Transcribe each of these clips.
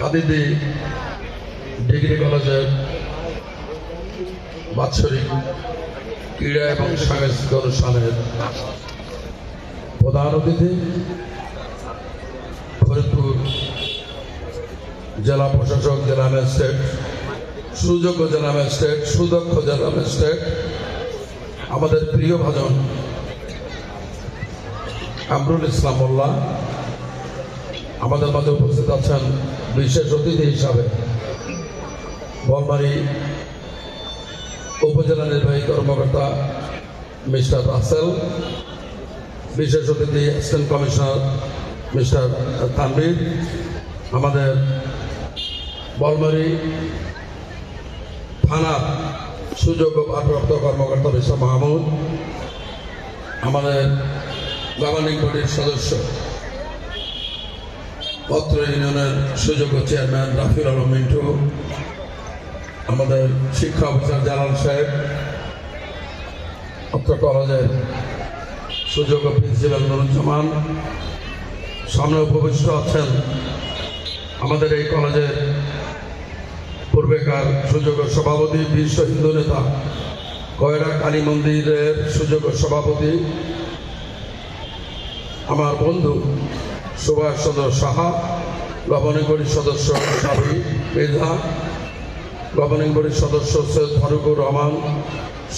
কাদিদি degree কলেজের বাৎসরিক ক্রীড়া এবং সাংস্কৃতিক অনুষ্ঠানের প্রধান অতিথি, ফরিদপুর জেলা প্রশাসক জেলা ম্যাজিস্ট্রেট, সুযোগ্য জেলা ম্যাজিস্ট্রেট, সুদক্ষ জেলা ম্যাজিস্ট্রেট, আমাদের প্রিয় ভাজন কামরুল ইসলাম মোল্লা, আমাদের মাঝে উপস্থিত আছেন বিশেষ অতিথি হিসাবে বলমারি উপজেলা নির্বাহী কর্মকর্তা মিস্টার রাসেল বিশেষ অতিথি অ্যাসিস্ট্যান্ট কমিশনার মিস্টার তানবির আমাদের বলমারি থানার সুযোগ্য ভারপ্রাপ্ত কর্মকর্তা মিস্টার মাহমুদ, আমাদের গভর্নিং বডির সদস্য পত্র ইউনিয়নের সুযোগ্য চেয়ারম্যান রাফির আলম মিন্টু, আমাদের শিক্ষা অফিসার জালাল সাহেব অত্র কলেজের সুযোগ্য প্রিন্সিপাল নুরুজ্জামান, সামনে উপবিষ্ট আছেন আমাদের এই কলেজের পূর্বেকার সুযোগ্য সভাপতি বিশ্ব হিন্দু নেতা কয়রা কালী মন্দিরের সুযোগ্য সভাপতি, আমার বন্ধু সুভাষ চন্দ্র সাহা গভর্নিং বডির সদস্য সাবি মেধা গভর্নিং বডির সদস্য সৈয়দ ফারুকুর রহমান,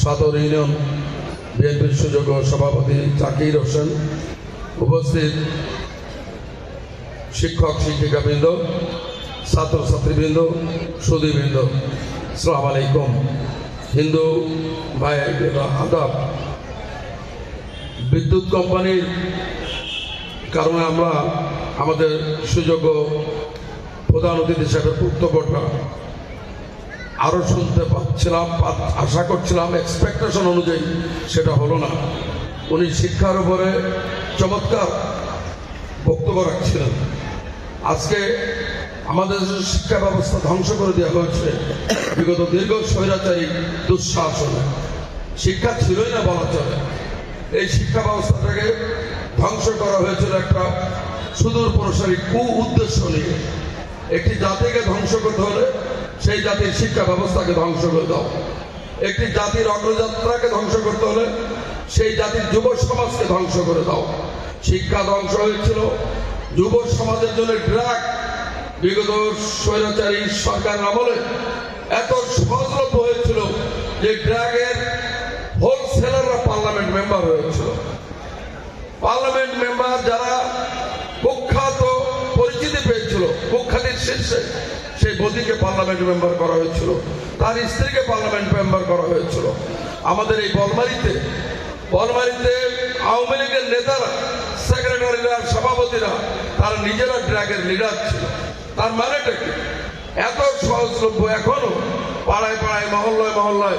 সদর ইউনিয়ন বিএনপির সুযোগ্য সভাপতি জাকির হোসেন, উপস্থিত শিক্ষক শিক্ষিকাবৃন্দ, ছাত্রছাত্রীবৃন্দ সুদীবৃন্দ সালাম আলাইকুম। হিন্দু ভাই আদাব। বিদ্যুৎ কোম্পানির কারণে আমরা আমাদের সুযোগ্য প্রধান অতিথি হিসাবে বক্তব্যটা আরও শুনতে পাচ্ছিলাম আশা করছিলাম এক্সপেকটেশন অনুযায়ী সেটা হলো না। উনি শিক্ষার উপরে চমৎকার বক্তব্য রাখছিলেন। আজকে আমাদের শিক্ষা ব্যবস্থা ধ্বংস করে দেওয়া হয়েছে, বিগত দীর্ঘ স্বৈরাচারী দুঃশাসনে। শিক্ষা ছিলই না বলা চলে। এই শিক্ষা ব্যবস্থাটাকে ধ্বংস করা হয়েছিল একটা সুদূর প্রসারী কু উদ্দেশ্য নিয়ে। একটি জাতিকে ধ্বংস করতে হলে সেই জাতির শিক্ষা ব্যবস্থাকে ধ্বংস করে দাও। একটি জাতির অগ্রযাত্রাকে ধ্বংস করতে হলে সেই জাতির যুব সমাজকে ধ্বংস করে দাও। শিক্ষা ধ্বংস হয়েছিল। যুব সমাজের জন্য ড্রাগ, বিগত স্বৈরাচারী সরকার আমলে এত সহজলভ্য হয়েছিল যে ড্রাগের হোলসেলাররা পার্লামেন্ট মেম্বার হয়েছিল পার্লামেন্ট মেম্বার যারা কুখ্যাত পরিচিতি পেয়েছিল, কুখ্যাতির শীর্ষে, সেই মোদীকে পার্লামেন্ট মেম্বার করা হয়েছিল, তার স্ত্রীকে পার্লামেন্ট মেম্বার করা হয়েছিল। আমাদের এই বলমারিতে বলমারিতে আওয়ামী লীগের নেতারা, সেক্রেটারিরা, সভাপতিরা, তারা নিজেরা ড্রাগের লিডার ছিল। তার মানেটা কি? এত সহজলভ্য এখনও পাড়ায় পাড়ায়, মহল্লায় মহল্লায়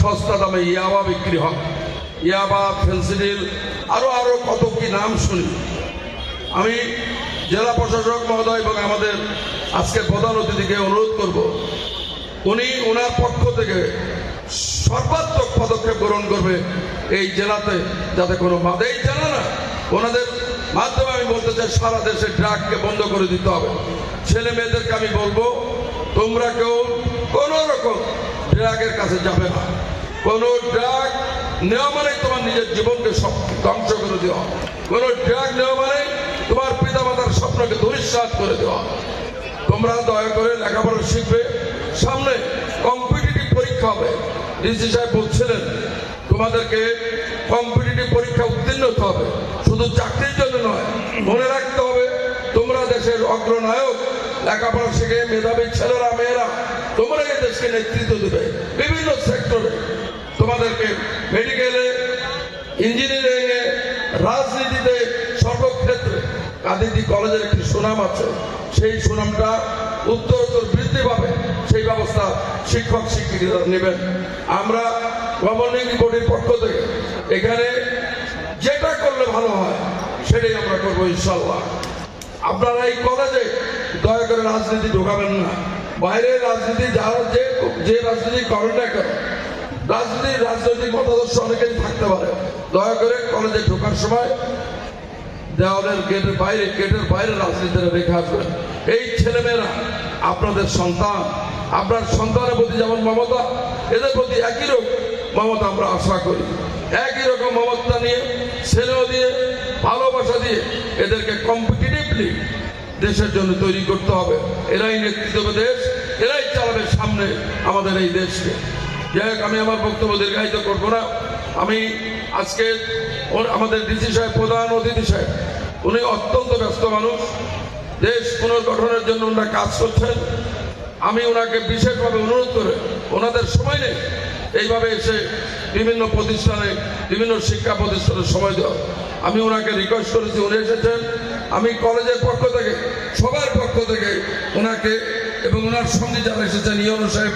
সস্তা দামে ইয়াবা বিক্রি হয়। ইয়াবা ফেন্সিডিল আরও আরও কত কি নাম শুনি। আমি জেলা প্রশাসক মহোদয় এবং আমাদের আজকের প্রধান অতিথিকে অনুরোধ করব, উনি ওনার পক্ষ থেকে সর্বাত্মক পদক্ষেপ গ্রহণ করবে এই জেলাতে, যাতে কোনো মাদেই জানা না, ওনাদের মাধ্যমে আমি বলতে চাই, সারা দেশে ড্রাগকে বন্ধ করে দিতে হবে। ছেলে মেয়েদেরকে আমি বলব, তোমরা কেউ কোনো রকম ড্রাগের কাছে যাবে না। কোনো ড্রাগ নেওয়া মানে তোমার নিজের জীবনকে ধ্বংস করে দেওয়া। কোনো ড্রাগ নেওয়া মানে তোমার পিতামাতার স্বপ্নকে ধূলিসাৎ করে দেওয়া। তোমরা দয়া করে লেখাপড়া শিখবে। সামনে কম্পিটিটিভ পরীক্ষা হবে। ডিসি সাহেব বলছিলেন, তোমাদেরকে কম্পিটিটিভ পরীক্ষা উত্তীর্ণ হতে হবে। শুধু চাকরির জন্য নয়, মনে রাখতে হবে, তোমরা দেশের অগ্রনায়ক, লেখাপড়া শিখে মেধাবী ছেলেরা, মেয়েরা, তোমরা এই দেশকে নেতৃত্ব দেবে। বিভিন্ন সেক্টরে তোমাদেরকে মেডিকেলে ইঞ্জিনিয়ারিং এ রাজনীতিতে সর্বক্ষেত্রে কাদিদি কলেজের একটি সুনাম আছে। সেই সুনামটা উত্তরোত্তর বৃদ্ধি পাবে, সেই ব্যবস্থা শিক্ষক শিক্ষিকারা নেবেন। আমরা গভর্নিং বডির পক্ষ থেকে এখানে যেটা করলে ভালো হয়, সেটাই আমরা করব ইনশাল্লাহ আপনারা এই কলেজে দয়া করে রাজনীতি ঢোকাবেন না। বাইরের রাজনীতি, যারা যে রাজনীতি করেন না কেন রাজনীতি, রাজনৈতিক মতাদর্শ অনেকেই থাকতে পারে। দয়া করে কলেজে ঢোকার সময় দেওয়ালের গেটের বাইরে গেটের বাইরে রাজনীতিরা রেখে আসবেন। এই ছেলেমেয়েরা, আপনাদের সন্তান, আপনার সন্তানের প্রতি যেমন মমতা, এদের প্রতি একই রকম মমতা আমরা আশা করি। একই রকম মমতা নিয়ে, ছেলেও দিয়ে, ভালোবাসা দিয়ে এদেরকে কম্পিটিটিভলি দেশের জন্য তৈরি করতে হবে। এরাই নেতৃত্ব দেশ, এরাই চালাবে সামনে আমাদের এই দেশকে। যাই আমি আমার বক্তব্য দীর্ঘায়িত করব না। আমি আজকে ওর আমাদের ডিসি সাহেব, প্রধান অতিথি সাহেব, উনি অত্যন্ত ব্যস্ত মানুষ। দেশ পুনর্গঠনের জন্য ওনারা কাজ করছেন। আমি ওনাকে বিশেষভাবে অনুরোধ করে ওনাদের সময় নেই। এইভাবে এসে বিভিন্ন প্রতিষ্ঠানে, বিভিন্ন শিক্ষা প্রতিষ্ঠানে সময় দেওয়া। আমি ওনাকে রিকোয়েস্ট করেছি, উনি এসেছেন। আমি কলেজের পক্ষ থেকে, সবার পক্ষ থেকে ওনাকে এবং ওনার সঙ্গে যারা এসেছেন ইয়নো সাহেব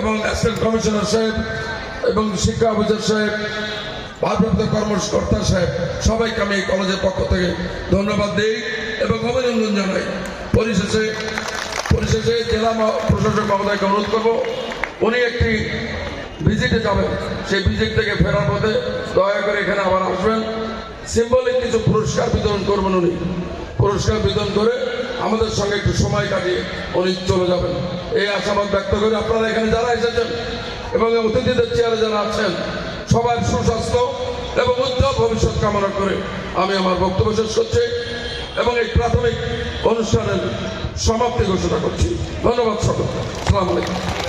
এবং অ্যাসিস্ট্যান্ট কমিশনার সাহেব এবং শিক্ষা অফিসার সাহেব, ভারপ্রাপ্ত কর্মকর্তা সাহেব, সবাইকে আমি এই কলেজের পক্ষ থেকে ধন্যবাদ দিই এবং অভিনন্দন জানাই। পরিশেষে পরিশেষে জেলা প্রশাসক মহোদয়কে অনুরোধ করব, উনি একটি ভিজিটে যাবেন। সেই ভিজিট থেকে ফেরার পথে দয়া করে এখানে আবার আসবেন। সিম্বলিক কিছু পুরস্কার বিতরণ করবেন উনি। পুরস্কার বিতরণ করে আমাদের সঙ্গে একটু সময় কাটিয়ে উনি চলে যাবেন। এই আশাবাদ ব্যক্ত করে আপনারা এখানে যারা এসেছেন এবং অতিথিদের চেয়ারে যারা আছেন, সবার সুস্বাস্থ্য এবং উজ্জ্বল ভবিষ্যৎ কামনা করে আমি আমার বক্তব্য শেষ করছি এবং এই প্রাথমিক অনুষ্ঠানের সমাপ্তি ঘোষণা করছি। ধন্যবাদ সকলকে। সালাম আলাইকুম।